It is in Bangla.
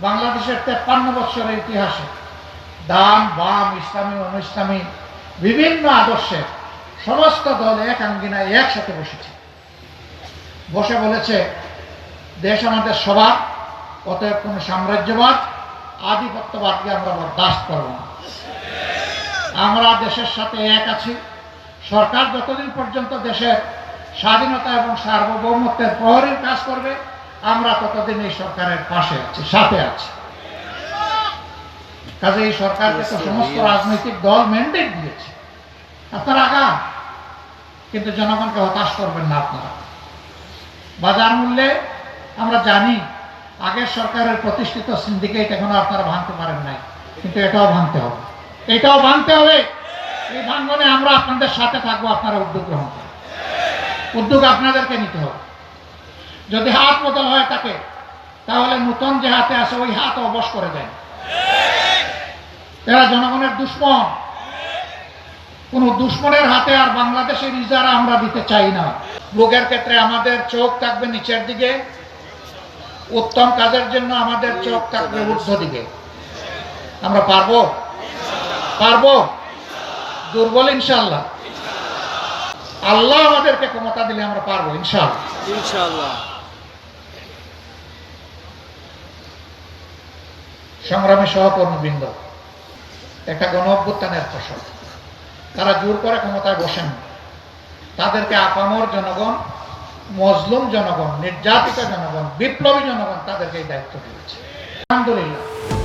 বাংলাদেশের তেপ্পান্ন বছরের ইতিহাসে ডান বাম, ইসলামী, অনুইসলামী, বিভিন্ন আদর্শের সমস্ত দল এক আঙ্গিনায় একসাথে বসেছে। বসে বলেছে, দেশ আমাদের সবার, অতএব কোনো সাম্রাজ্যবাদ আধিপত্যবাদকে আমরা বরদাস্ত করব না। আমরা দেশের সাথে এক আছি। সরকার যতদিন পর্যন্ত দেশের স্বাধীনতা এবং সার্বভৌমত্বের প্রহরীর কাজ করবে আমরা ততদিন এই সরকারের পাশে আছি সাথে আছি। কাজে এই সরকারকে তো সমস্ত রাজনৈতিক দল ম্যান্ডেট দিয়েছে। আপনারা আগান। কিন্তু জনগণকে হতাশ করবেন না আপনারা। বাজার মূল্যে আমরা জানি আগের সরকারের প্রতিষ্ঠিত সিন্ডিকেট এখনও আপনারা ভাঙতে পারেন নাই। কিন্তু এটাও ভাঙতে হবে। এটাও ভাঙতে হবে। এই ভাঙ্গনে আমরা আপনাদের সাথে থাকব আপনারা উদ্যোগ গ্রহণ করেন। উদ্যোগ আপনাদেরকে নিতে হবে। যদি হাত বদল হয়ে থাকে তাহলে নতুন যে হাতে আছে ওই হাত অবশ করে দেন এরা জনগণের দুশ্মন। কোন দুশ্মনের হাতে আর বাংলাদেশের ইজারা আমরা দিতে চাই না। লোকের ক্ষেত্রে আমাদের চোখ থাকবে নিচের দিকে, উত্তম কাজের জন্য আমাদের চোখ থাকবে ঊর্ধ্ব দিকে। আমরা পারব? পারব? দুর্বল ইনশাল্লাহ আল্লাহ আমাদেরকে ক্ষমতা দিলে আমরা পারব ইনশাল্লাহ ইনশাআল্লাহ। সংগ্রামী সহকর্মীবৃন্দ, একটা গণ অভ্যুত্থানের ফসল। তারা জোর করে ক্ষমতায় বসেন তাদেরকে আপামর জনগণ, মজলুম জনগণ, নির্যাতিত জনগণ, বিপ্লবী জনগণ তাদেরকে এই দায়িত্ব দিয়েছে। আলহামদুলিল্লাহ।